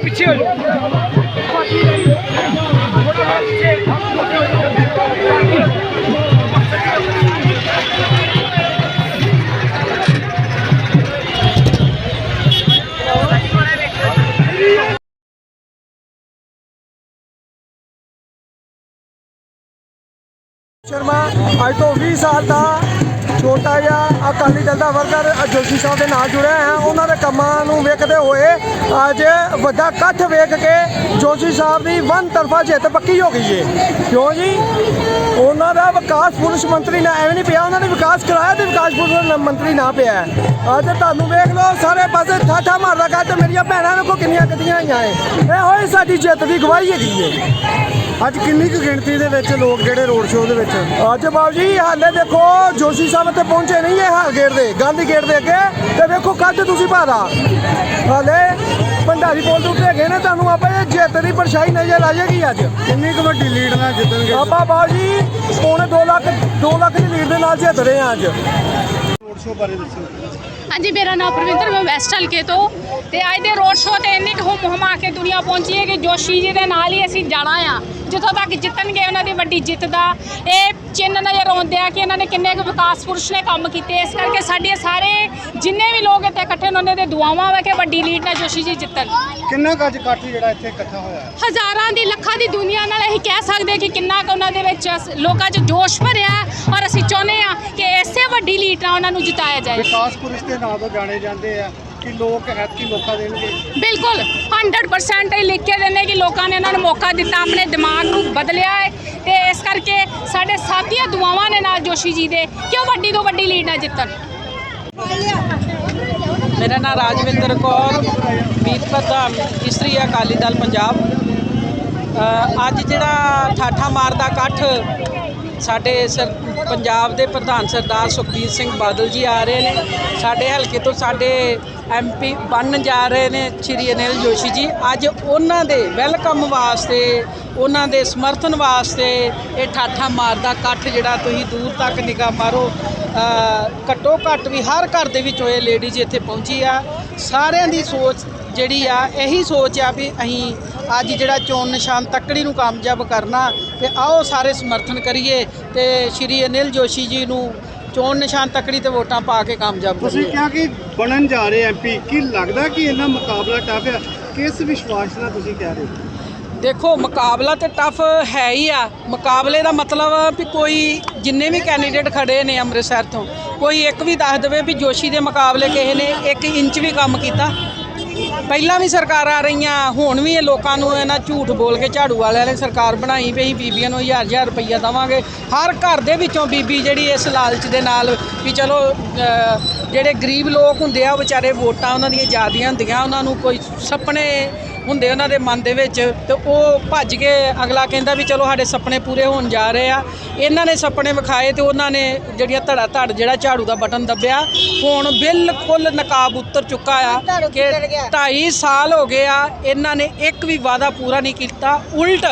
ਪਿੱਛੇ ਹੋ ਜਾਓ ਸ਼ਰਮਾ ਅੱਜ ਤੋਂ 20 ਸਾਲ ਦਾ ਛੋਟਾ ਜਿਹਾ ਅਕਾਲੀ ਦਲ ਦਾ ਵਰਕਰ ਜੋਸ਼ੀ ਸਾਹਿਬ ਦੇ ਨਾਲ ਜੁੜਿਆ ਹੈ ਉਹਨਾਂ ਦੇ ਕੰਮਾਂ ਨੂੰ ਵੇਖਦੇ ਹੋਏ ਅੱਜ ਵੱਡਾ ਇਕੱਠ ਵੇਖ ਕੇ ਜੋਸ਼ੀ ਸਾਹਿਬ ਦੀ ਵਨ ਤਰਫਾ ਜਿੱਤ ਪੱਕੀ ਹੋ ਗਈ ਹੈ ਕਿਉਂ ਜੀ? ਉਹਨਾਂ ਦਾ ਵਿਕਾਸ ਪੁਲਿਸ ਮੰਤਰੀ ਨਾ ਐਵੇਂ ਨਹੀਂ ਪਿਆ ਉਹਨਾਂ ਨੇ ਵਿਕਾਸ ਕਰਾਇਆ ਤੇ ਵਿਕਾਸ ਪੁਲਿਸ ਮੰਤਰੀ ਨਾ ਪਿਆ। ਅੱਜ ਤੁਹਾਨੂੰ ਵੇਖ ਲਓ ਸਾਰੇ ਪਾਸੇ ਠਾਠਾ ਮਾਰਦਾ ਕਰ ਤੇ ਮੇਰੀਆਂ ਭੈਣਾਂ ਨੂੰ ਕੋ ਕਿੰਨੀਆਂ ਗੱਡੀਆਂ ਆਈਆਂ ਏ। ਇਹ ਹੋਏ ਸਾਡੀ ਜਿੱਤ ਦੀ ਗਵਾਹੀ ਹੈਗੀ ਏ। ਅੱਜ ਕਿੰਨੀ ਕੁ ਗਿਣਤੀ ਦੇ ਵਿੱਚ ਲੋਕ ਜਿਹੜੇ ਰੋਡ ਸ਼ੋਅ ਦੇ ਵਿੱਚ? ਅੱਜ ਬਾਬੂ ਜੀ ਹਾਲੇ ਦੇਖੋ ਜੋਸ਼ੀ ਸਾਹਿਬ ਤੇ ਪਹੁੰਚੇ ਨਹੀਂ ਇਹ ਹਾਲ ਗੇਟ ਦੇ ਗਾਂਧੀ ਗੇਟ ਦੇ ਅੱਗੇ। ਤੇ ਵੇਖੋ ਕੱਜ ਤੁਸੀਂ ਭਾਰਾ। ਹਾਲੇ ਭੰਡਾਰੀ ਪੁਲ ਦੇ ਉੱਤੇ ਹੈਗੇ ਨੇ ਤੁਹਾਨੂੰ ਆਪਾਂ ਇਹ ਜਿੱਤ ਦੀ ਪਰਛਾਈ ਨਜ਼ਰ ਆ ਜਾਏਗੀ ਅੱਜ। ਕਿੰਨੀ ਕੁ ਵੱਡੀ ਲੀਡ ਨਾਲ ਜਿੱਤਣਗੇ ਆਪਾਂ ਬਾਬੂ ਜੀ ਪੌਣੇ 2 ਲੱਖ 2 ਲੱਖ ਦੀ ਲੀਡ ਦੇ ਨਾਲ ਜਿੱਤ ਰਹੇ ਹਾਂ ਅੱਜ। ਰੋਡ ਸ਼ੋਅ ਬਾਰੇ ਦੱਸੋ। ਹਾਂਜੀ ਮੇਰਾ ਨਾਮ ਪ੍ਰਵਿੰਦਰ ਮੈਂ ਵੈਸਟ ਹਲਕੇ ਤੋਂ। ਤੇ ਅੱਜ ਦੇ ਰੋਡ ਸ਼ੋਅ ਤੇ ਇੰਨੀ ਕੁ ਹੁਮ ਕੇ ਦੁਨੀਆ ਪਹੁੰਚੀ ਹੈ ਕਿ ਜੋਸ਼ੀ ਜੀ ਦੇ ਨਾਲ ਹੀ ਅਸੀਂ ਜਾਣਾ ਆ। ਜਿੱਥੋਂ ਤੱਕ ਜਿੱਤਣਗੇ ਉਹਨਾਂ ਦੀ ਵੱਡੀ ਜਿੱਤ ਦਾ ਇਹ ਚਿੰਨ ਨਜ਼ਰ ਆਉਂਦੇ ਆ ਕਿ ਇਹਨਾਂ ਨੇ ਕਿੰਨੇ ਕੁ ਵਿਕਾਸ ਪੁਰਸ਼ ਨੇ ਕੰਮ ਕੀਤੇ। ਇਸ ਕਰਕੇ ਸਾਡੇ ਸਾਰੇ ਜਿੰਨੇ ਵੀ ਲੋਕ ਇੱਥੇ ਇਕੱਠੇ ਨੇ ਉਹਨਾਂ ਦੇ ਦੁਆਵਾਂ ਵਾ ਕਿ ਵੱਡੀ ਲੀਡ ਨਾਲ ਜੋਸ਼ੀ ਜੀ ਜਿੱਤਣ। ਕਿੰਨਾ ਕੁ ਅੱਜ ਇਕੱਠ ਜਿਹੜਾ ਇੱਥੇ ਇਕੱਠਾ ਹੋਇਆ ਹੈ? ਹਜ਼ਾਰਾਂ ਦੀ ਲੱਖਾਂ ਦੀ ਦੁਨੀਆ ਨਾਲ ਅਸੀਂ ਕਹਿ ਸਕਦੇ ਕਿ ਕਿੰਨਾ ਕੁ ਉਹਨਾਂ ਦੇ ਵਿੱਚ ਅਸ- ਲੋਕਾਂ 'ਚ ਜੋਸ਼ ਭਰਿਆ ਹੈ। ਔਰ ਅਸੀਂ ਚਾਹੁੰਦੇ ਆ ਕਿ ਇਸੇ ਵੱਡੀ ਲੀਡ ਨਾਲ ਉਹਨਾਂ ਨੂੰ ਜਿਤਾਇਆ ਜਾਏ। ਵਿਕਾਸ ਪੁਰਸ਼ ਦੇ ਨਾਂ ਤੋਂ ਜਾਣੇ ਜਾਂਦੇ ਆ ਕਿ ਲੋਕ ਐਤਕੀ ਮੌਕਾ ਦੇਣਗੇ? ਬਿਲਕੁਲ 100% ਇਹ ਲਿਖ ਕੇ ਦਿੰਦੇ ਕਿ ਲੋਕਾਂ ਨੇ ਇਹਨਾਂ ਨੂੰ ਮੌਕਾ ਦਿੱਤਾ ਆਪਣੇ ਦਿਮਾਗ ਨੂੰ ਬਦਲਿਆ ਹੈ ਤੇ ਇਸ ਕਰਕੇ ਸਾਡੇ ਸਾਥੀਆਂ ਦੁਆਵਾਂ ਨੇ ਨਾਲ ਜੋਸ਼ੀ ਜੀ ਦੇ ਕਿ ਉਹ ਵੱਡੀ ਤੋਂ ਵੱਡੀ ਲੀਡ ਨਾਲ ਜਿੱਤਣ? ਮੇਰਾ ਨਾਮ ਰਾਜਵਿੰਦਰ ਕੌਰ ਮੀਤ ਪ੍ਰਧਾਨ ਇਸਤਰੀ ਅਕਾਲੀ ਦਲ ਪੰਜਾਬ। ਅੱਜ ਜਿਹੜਾ ਠਾਠਾ ਮਾਰਦਾ ਇਕੱਠ ਸਾਡੇ ਸਰ ਪੰਜਾਬ ਦੇ ਪ੍ਰਧਾਨ ਸਰਦਾਰ ਸੁਖਬੀਰ ਸਿੰਘ ਬਾਦਲ ਜੀ ਆ ਰਹੇ ਨੇ। ਸਾਡੇ ਹਲਕੇ ਤੋਂ ਸਾਡੇ ਐਮਪੀ ਬਣਨ ਜਾ ਰਹੇ ਨੇ ਸ਼੍ਰੀ ਅਨਿਲ ਜੋਸ਼ੀ ਜੀ। ਅੱਜ ਉਹਨਾਂ ਦੇ ਵੈਲਕਮ ਵਾਸਤੇ, ਉਹਨਾਂ ਦੇ ਸਮਰਥਨ ਵਾਸਤੇ ਇਹ ਠਾਠਾ ਮਾਰਦਾ ਇਕੱਠ ਜਿਹੜਾ ਤੁਸੀਂ ਦੂਰ ਤੱਕ ਨਿਗਾਹ ਮਾਰੋ। ਘੱਟੋ ਘੱਟ ਵੀ ਹਰ ਘਰ ਦੇ ਵਿੱਚ ਹੋਏ ਲੇਡੀਜ਼ ਇੱਥੇ ਪਹੁੰਚੀ ਆ। ਸਾਰਿਆਂ ਦੀ ਸੋਚ ਜਿਹੜੀ ਆ, ਇਹੀ ਸੋਚ ਆ ਵੀ ਅਸੀਂ ਅੱਜ ਜਿਹੜਾ ਚੋਣ ਨਿਸ਼ਾਨ ਤੱਕੜੀ ਨੂੰ ਕਾਮਯਾਬ ਕਰਨਾ ਤੇ ਆਓ ਸਾਰੇ ਸਮਰਥਨ ਕਰੀਏ ਤੇ ਸ਼੍ਰੀ ਅਨਿਲ ਜੋਸ਼ੀ ਜੀ ਨੂੰ ਚੋਣ ਨਿਸ਼ਾਨ ਤੱਕੜੀ ਤੇ ਵੋਟਾਂ ਪਾ ਕੇ ਕਾਮਯਾਬ ਤੁਸੀਂ ਕਰੀਏ ਕਿਹਾ ਕਿ ਬਣਨ ਜਾ ਰਹੇ ਐਮਪੀ ਕੀ ਲੱਗਦਾ ਕਿ ਇਹਨਾਂ ਮੁਕਾਬਲਾ ਟਫ ਹੈ? ਕਿਸ ਵਿਸ਼ਵਾਸ ਨਾਲ ਤੁਸੀਂ ਕਹਿ ਰਹੇ ਹੋ? ਦੇਖੋ ਮੁਕਾਬਲਾ ਤੇ ਟਫ ਹੈ ਹੀ ਆ। ਮੁਕਾਬਲੇ ਦਾ ਮਤਲਬ ਆ ਵੀ ਕੋਈ ਜਿੰਨੇ ਵੀ ਕੈਂਡੀਡੇਟ ਖੜੇ ਨੇ ਅੰਮ੍ਰਿਤਸਰ ਤੋਂ ਕੋਈ ਇੱਕ ਵੀ ਦੱਸ ਦੇਵੇ ਵੀ ਜੋਸ਼ੀ ਦੇ ਮੁਕਾਬਲੇ ਕਿਸੇ ਨੇ 1 ਇੰਚ ਵੀ ਕੰਮ ਕੀਤਾ। ਪਹਿਲਾਂ ਵੀ ਸਰਕਾਰਾਂ ਆ ਰਹੀਆਂ, ਹੁਣ ਵੀ ਇਹ ਲੋਕਾਂ ਨੂੰ ਇਹਨਾਂ ਝੂਠ ਬੋਲ ਕੇ ਝਾੜੂ ਵਾਲਿਆਂ ਨੇ ਸਰਕਾਰ ਬਣਾਈ ਵੀ ਅਸੀਂ ਬੀਬੀਆਂ ਨੂੰ ਹਜ਼ਾਰ ਹਜ਼ਾਰ ਰੁਪਈਆ ਦੇਵਾਂਗੇ। ਹਰ ਘਰ ਦੇ ਵਿੱਚੋਂ ਬੀਬੀ ਜਿਹੜੀ ਇਸ ਲਾਲਚ ਦੇ ਨਾਲ ਵੀ ਚਲੋ ਜਿਹੜੇ ਗਰੀਬ ਲੋਕ ਹੁੰਦੇ ਆ, ਉਹ ਵਿਚਾਰੇ ਵੋਟਾਂ ਉਹਨਾਂ ਦੀਆਂ ਜ਼ਿਆਦੀਆਂ ਹੁੰਦੀਆਂ, ਉਹਨਾਂ ਨੂੰ ਕੋਈ ਸੁਪਨੇ ਹੁੰਦੇ ਉਹਨਾਂ ਦੇ ਮਨ ਦੇ ਵਿੱਚ ਤੇ ਉਹ ਭੱਜ ਕੇ ਅਗਲਾ ਕਹਿੰਦਾ ਵੀ ਚਲੋ ਸਾਡੇ ਸੁਪਨੇ ਪੂਰੇ ਹੋਣ ਜਾ ਰਹੇ ਆ। ਇਹਨਾਂ ਨੇ ਸੁਪਨੇ ਵਿਖਾਏ ਤੇ ਉਹਨਾਂ ਨੇ ਜਿਹੜੀਆਂ ਧੜਾ ਧੜ ਜਿਹੜਾ ਝਾੜੂ ਦਾ ਬਟਨ ਦੱਬਿਆ ਹੁਣ ਬਿਲਕੁਲ ਨਕਾਬ ਉਤਰ ਚੁੱਕਾ ਆ ਕਿ 2.5 ਸਾਲ ਹੋ ਗਏ ਆ ਇਹਨਾਂ ਨੇ ਇੱਕ ਵੀ ਵਾਅਦਾ ਪੂਰਾ ਨਹੀਂ ਕੀਤਾ। ਉਲਟ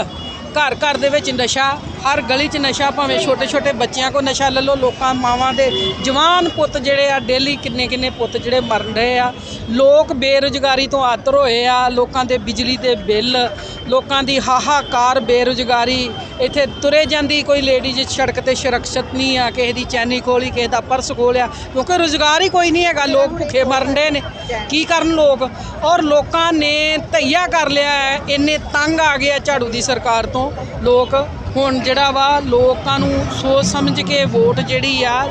ਘਰ ਘਰ ਦੇ ਵਿੱਚ ਨਸ਼ਾ ਹਰ ਗਲੀ 'ਚ ਨਸ਼ਾ ਭਾਵੇਂ ਛੋਟੇ ਛੋਟੇ ਬੱਚਿਆਂ ਕੋ ਨਸ਼ਾ ਲੈ ਲਓ, ਲੋਕਾਂ ਮਾਵਾਂ ਦੇ ਜਵਾਨ ਪੁੱਤ ਜਿਹੜੇ ਆ ਡੇਲੀ ਕਿੰਨੇ ਕਿੰਨੇ ਪੁੱਤ ਜਿਹੜੇ ਮਰਨ ਰਹੇ ਆ। ਲੋਕ ਬੇਰੁਜ਼ਗਾਰੀ ਤੋਂ ਆਤਰ ਹੋਏ ਆ, ਲੋਕਾਂ ਦੇ ਬਿਜਲੀ ਦੇ ਬਿੱਲ, ਲੋਕਾਂ ਦੀ ਹਾਹਾਕਾਰ ਬੇਰੁਜ਼ਗਾਰੀ। ਇੱਥੇ ਤੁਰੇ ਜਾਂਦੀ ਕੋਈ ਲੇਡੀਜ਼ ਸੜਕ ਤੇ ਸੁਰੱਖਿਅਤ ਨਹੀਂ ਆ, ਕਿਸੇ ਦੀ ਚੈਨੀ ਖੋਲੀ ਕਿਸੇ ਦਾ ਪਰਸ ਖੋਲਿਆ ਕਿਉਂਕਿ ਰੁਜ਼ਗਾਰ ਹੀ ਕੋਈ ਨਹੀਂ ਹੈਗਾ, ਲੋਕ ਭੁੱਖੇ ਮਰਨ ਦੇ ਨੇ। ਕੀ ਕਰਨ ਲੋਕ? ਔਰ ਲੋਕਾਂ ਨੇ ਧਈਆ ਕਰ ਲਿਆ ਹੈ, ਇੰਨੇ ਤੰਗ ਆ ਗਏ ਆ ਝਾੜੂ ਦੀ ਸਰਕਾਰ ਤੋਂ। ਲੋਕ ਹੁਣ ਜਿਹੜਾ ਵਾ ਲੋਕਾਂ ਨੂੰ ਸੋਚ ਸਮਝ ਕੇ ਵੋਟ ਜਿਹੜੀ ਆ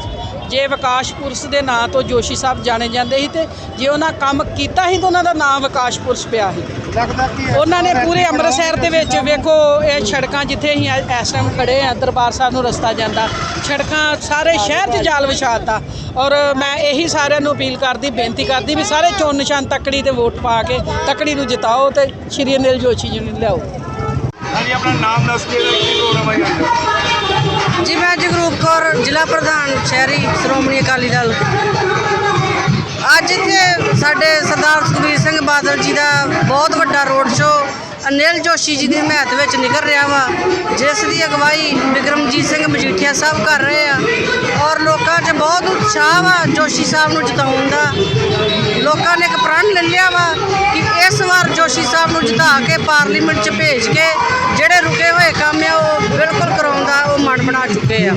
ਜੇ ਵਿਕਾਸ ਪੁਰਸ਼ ਦੇ ਨਾਂ ਤੋਂ ਜੋਸ਼ੀ ਸਾਹਿਬ ਜਾਣੇ ਜਾਂਦੇ ਸੀ ਤੇ ਜੇ ਉਹਨਾਂ ਕੰਮ ਕੀਤਾ ਸੀ ਤਾਂ ਉਹਨਾਂ ਦਾ ਨਾਮ ਵਿਕਾਸ ਪੁਰਸ਼ ਪਿਆ ਸੀ। ਲੱਗਦਾ ਕਿ ਉਹਨਾਂ ਨੇ ਪੂਰੇ ਅੰਮ੍ਰਿਤਸਰ ਦੇ ਵਿੱਚ ਵੇਖੋ ਇਹ ਸੜਕਾਂ ਜਿੱਥੇ ਅਸੀਂ ਇਸ ਟਾਈਮ ਖੜੇ ਆ ਦਰਬਾਰ ਸਾਹਿਬ ਨੂੰ ਰਸਤਾ ਜਾਂਦਾ ਸੜਕਾਂ ਸਾਰੇ ਸ਼ਹਿਰ 'ਚ ਜਾਲ ਵਿਛਾਤਾ। ਔਰ ਮੈਂ ਇਹੀ ਸਾਰਿਆਂ ਨੂੰ ਅਪੀਲ ਕਰਦੀ ਬੇਨਤੀ ਕਰਦੀ ਵੀ ਸਾਰੇ ਚੋਣ ਨਿਸ਼ਾਨ ਤੱਕੜੀ ਤੇ ਵੋਟ ਪਾ ਕੇ ਤੱਕੜੀ ਨੂੰ ਜਿਤਾਓ ਤੇ ਸ਼੍ਰੀ ਅਨਿਲ ਜੋਸ਼ੀ ਜੀ ਨੂੰ ਲਿਆਓ। ਹਾਂਜੀ, ਆਪਣਾ ਨਾਮ ਦੱਸ ਕੇ ਤੇ ਕੀ ਪ੍ਰੋਗਰਾਮ ਹੈ ਅੱਜ ਜੀ, ਮੈਂ ਜਗਰੂਪ ਕੌਰ, ਜ਼ਿਲ੍ਹਾ ਪ੍ਰਧਾਨ, ਸ਼ਹਿਰੀ ਸ਼੍ਰੋਮਣੀ ਅਕਾਲੀ ਦਲ। ਅੱਜ ਇੱਥੇ ਸਾਡੇ ਸਰਦਾਰ ਸੁਖਬੀਰ ਸਿੰਘ ਬਾਦਲ ਜੀ ਦਾ ਬਹੁਤ ਵੱਡਾ ਰੋਡ ਸ਼ੋਅ, ਅਨਿਲ ਜੋਸ਼ੀ ਜੀ ਦੀ ਹਮਾਇਤ ਵਿੱਚ ਨਿਕਲ ਰਿਹਾ ਵਾ, ਜਿਸ ਦੀ ਅਗਵਾਈ ਬਿਕਰਮਜੀਤ ਸਿੰਘ ਮਜੀਠੀਆ ਸਾਹਿਬ ਕਰ ਰਹੇ ਆ। ਔਰ ਲੋਕਾਂ 'ਚ ਬਹੁਤ ਉਤਸ਼ਾਹ ਵਾ ਜੋਸ਼ੀ ਸਾਹਿਬ ਨੂੰ ਜਿਤਾਉਣ ਦਾ। ਲੋਕਾਂ ਨੇ ਇੱਕ ਪ੍ਰਣ ਲੈ ਲਿਆ ਵਾ ਇਸ ਵਾਰ ਜੋਸ਼ੀ ਸਾਹਿਬ ਨੂੰ ਜਿਤਾ ਕੇ ਪਾਰਲੀਮੈਂਟ 'ਚ ਭੇਜ ਕੇ ਜਿਹੜੇ ਰੁਕੇ ਹੋਏ ਕੰਮ ਆ, ਉਹ ਬਿਲਕੁਲ ਕਰਾਉਣ ਦਾ ਉਹ ਮਨ ਬਣਾ ਚੁੱਕੇ ਆ।